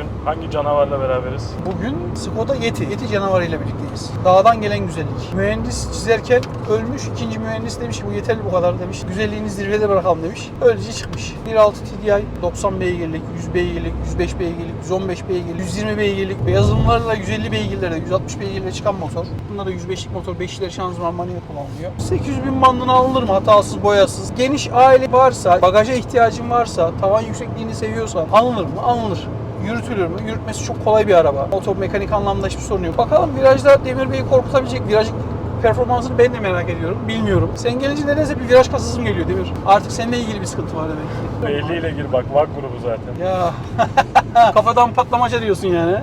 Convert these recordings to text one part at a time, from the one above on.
bugün? Hangi canavarla beraberiz? Bugün Skoda Yeti, Yeti canavarıyla birlikteyiz. Dağdan gelen güzellik. Mühendis çizerken ölmüş, ikinci mühendis demiş ki bu yeterli bu kadar demiş. Güzelliğini zirvede bırakalım demiş. Öylece çıkmış. 1.6 TDI, 90 beygirlik, 100 beygirlik, 105 beygirlik, 115 beygirlik, 120 beygirlik, yazılımlarla 150 beygirlerde, 160 beygirle çıkan motor. Bunda da 105'lik motor, 5 ileri şanzıman manuel kullanılıyor. 800 bin bandına alınır mı hatasız, boyasız? Geniş aile varsa, bagaja ihtiyacın varsa, tavan yüksekliğini seviyorsan alınır mı? Alınır. Yürütülür mü? Yürütmesi çok kolay bir araba. Motor mekanik anlamda hiçbir sorun yok. Bakalım virajda Demir Bey'i korkutabilecek viraj performansını ben de merak ediyorum. Bilmiyorum. Sen gelince nedense bir viraj kasızım geliyor Demir. Artık seninle ilgili bir sıkıntı var demek ki. 50 ile gir bak. VAG grubu zaten. Ya kafadan patlamaca diyorsun yani.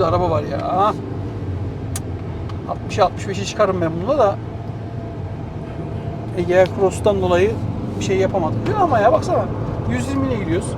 Önümüzde araba var ya. 60'a 65'e çıkarım ben bununla da Ege Cross'tan dolayı bir şey yapamadık. Ama ya baksana 120 ile gidiyoruz.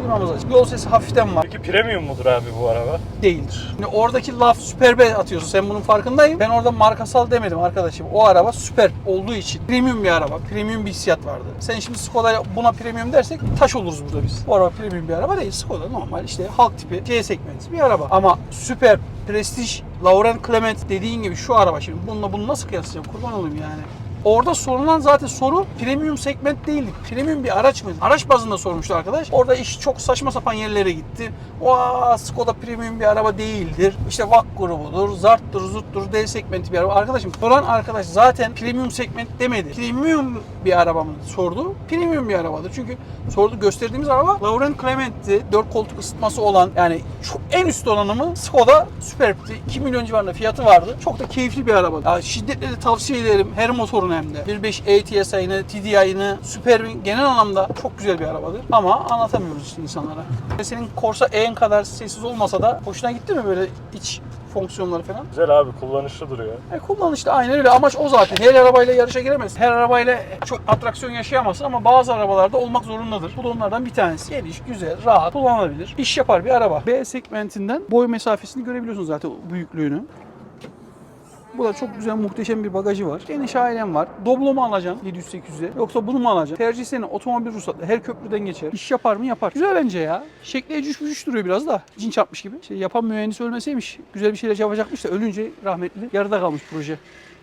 Klimamız açık. Yol sesi hafiften var Peki premium mudur abi bu araba? değildir. Şimdi oradaki laf süperbe atıyorsun. Sen bunun farkındayım. Ben orada markasal demedim arkadaşım. O araba süper olduğu için premium bir araba. Premium bir hissiyat vardı. Sen şimdi Skoda'ya buna premium dersek taş oluruz burada biz. Bu araba premium bir araba değil. Skoda normal işte halk tipi C segmenti bir araba. Ama süper prestij Laurent Clement dediğin gibi şu araba şimdi bununla bunu nasıl kıyaslayacağım? Kurban olayım yani. Orada sorulan zaten soru premium segment değildi. Premium bir araç mı? Araç bazında sormuştu arkadaş. Orada iş çok saçma sapan yerlere gitti. Vaa Skoda premium bir araba değildir. İşte VAK grubudur, zarttır, zurttur, D segmenti bir araba. Arkadaşım soran arkadaş zaten premium segment demedi. Premium bir araba mı sordu? Premium bir arabadır. Çünkü sordu gösterdiğimiz araba Laurent Clement'ti. 4 koltuk ısıtması olan yani çok en üst donanımı Skoda Superb'ti. 2 milyon civarında fiyatı vardı. Çok da keyifli bir araba. Ya şiddetle de tavsiye ederim her motorun hem de. 1.5 ATSI'ını, TDI'ını, Superb'in genel anlamda çok güzel bir arabadır. Ama anlatamıyoruz işte insanlara. Senin Corsa E'in kadar sessiz olmasa da hoşuna gitti mi böyle iç fonksiyonları falan? Güzel abi kullanışlı duruyor. E kullanışlı aynen öyle. Amaç o zaten. Her arabayla yarışa giremez. Her arabayla çok atraksiyon yaşayamazsın ama bazı arabalarda olmak zorundadır. Bu da onlardan bir tanesi. Geniş, güzel, rahat, kullanılabilir. İş yapar bir araba. B segmentinden boy mesafesini görebiliyorsunuz zaten büyüklüğünü. Bu da çok güzel muhteşem bir bagajı var. Geniş ailem var. Doblo mu alacaksın 700-800'e yoksa bunu mu alacaksın? Tercih senin otomobil ruhsatlı. Her köprüden geçer. İş yapar mı? Yapar. Güzel bence ya. Şekli ecüş bücüş duruyor biraz da. Cin çarpmış gibi. İşte yapan mühendis ölmeseymiş. Güzel bir şeyler yapacakmış da ölünce rahmetli. Yarıda kalmış proje.